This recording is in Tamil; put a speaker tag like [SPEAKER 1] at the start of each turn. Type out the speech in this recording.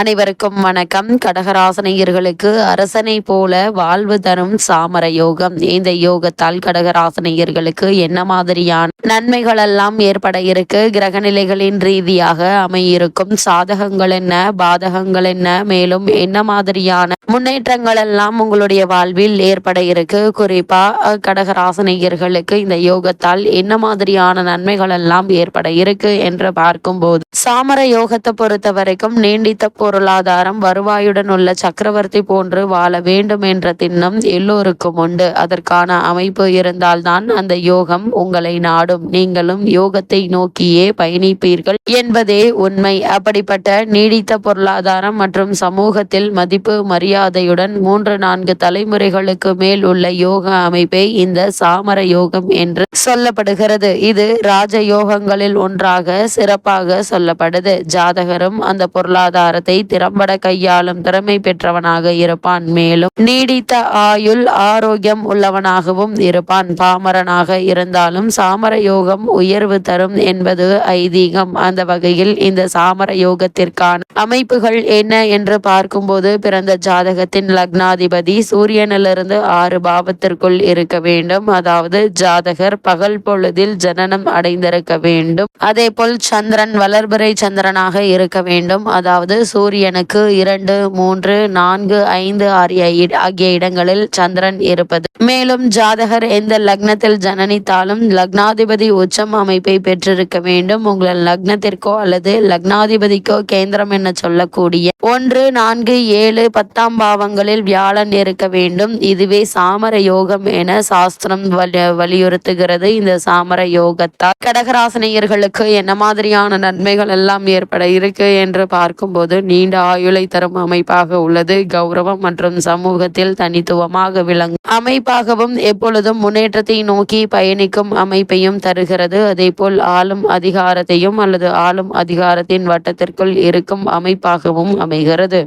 [SPEAKER 1] அனைவருக்கும் வணக்கம். கடகராசனையர்களுக்கு அரசனை போல வாழ்வு தரும் சாமர யோகம். இந்த யோகத்தால் கடகராசனையர்களுக்கு என்ன மாதிரியான நன்மைகள் எல்லாம் ஏற்பட இருக்கு? கிரகநிலைகளின் ரீதியாக அமையிருக்கும் சாதகங்கள் என்ன? பாதகங்கள் என்ன? மேலும் என்ன மாதிரியான முன்னேற்றங்கள் எல்லாம் உங்களுடைய வாழ்வில் ஏற்பட இருக்கு? குறிப்பா கடகராசனையர்களுக்கு இந்த யோகத்தால் என்ன மாதிரியான நன்மைகள் எல்லாம் ஏற்பட இருக்கு என்று பார்க்கும்போது சாமர யோகத்தை பொறுத்த வரைக்கும் நீண்டித்த பொருளாதாரம் வருவாயுடன் உள்ள சக்கரவர்த்தி போன்று வாழ வேண்டும் என்ற திண்ணம் எல்லோருக்கும் உண்டு. அதற்கான அமைப்பு இருந்தால்தான் அந்த யோகம் உங்களை நாடும். நீங்களும் யோகத்தை நோக்கியே பயணிப்பீர்கள் என்பதே உண்மை. அப்படிப்பட்ட நீடித்த பொருளாதாரம் மற்றும் சமூகத்தில் மதிப்பு மரியாதையுடன் மூன்று நான்கு தலைமுறைகளுக்கு மேல் உள்ள யோக அமைப்பே இந்த சாமர யோகம் என்று சொல்லப்படுகிறது. இது ராஜ யோகங்களில் ஒன்றாக சிறப்பாக சொல்லப்படுது. ஜாதகரும் அந்த பொருளாதாரத்தை திறம்பட கையாளும் திறமை பெற்றவனாக இருப்பான். மேலும் நீடித்த ஆயுள் ஆரோக்கியம் உள்ளவனாகவும் இருப்பான். பாமரனாக இருந்தாலும் சாமர யோகம் உயர்வு தரும் என்பது ஐதீகம். அந்த வகையில் இந்த சாமர யோகத்திற்கான அமைப்புகள் என்ன என்று பார்க்கும்போது பிறந்த ஜாதகத்தின் லக்னாதிபதி சூரியனிலிருந்து ஆறு பாவத்திற்குள் இருக்க வேண்டும். அதாவது ஜாதகர் பகல் பொழுதில் ஜனனம் அடைந்திருக்க வேண்டும். அதே போல் சந்திரன் வளர்பிறை சந்திரனாக இருக்க வேண்டும். அதாவது சூரியனுக்கு இரண்டு மூன்று நான்கு ஐந்து ஆகிய இடங்களில் சந்திரன் இருப்பது. மேலும் ஜாதகர் எந்த லக்னத்தில் ஜனனித்தாலும் லக்னாதிபதி உச்சம் அமைப்பை பெற்றிருக்க வேண்டும். உங்கள் லக்னத்திற்கோ அல்லது லக்னாதிபதிக்கோ கேந்திரம் என சொல்லக்கூடிய ஒன்று நான்கு ஏழு பத்தாம் பாவங்களில் வியாழன் இருக்க வேண்டும். இதுவே சாமர யோகம் என சாஸ்திரம் வலியுறுத்துகிறது. இந்த சாமர யோகத்தால் கடகராசனியர்களுக்கு என்ன மாதிரியான நன்மைகள் எல்லாம் ஏற்பட இருக்கு என்று பார்க்கும்போது நீண்ட ஆயுளை தரும் அமைப்பாக உள்ளது. கௌரவம் மற்றும் சமூகத்தில் தனித்துவமாக விளங்கும். அமைப்பாகவும் எப்பொழுதும் முன்னேற்றத்தை நோக்கி பயணிக்கும் அமைப்பையும் தருகிறது. அதே போல் ஆளும் அதிகாரத்தையும் அல்லது ஆளும் அதிகாரத்தின் வட்டத்திற்குள் இருக்கும் அமைப்பாகவும் அமைகிறது.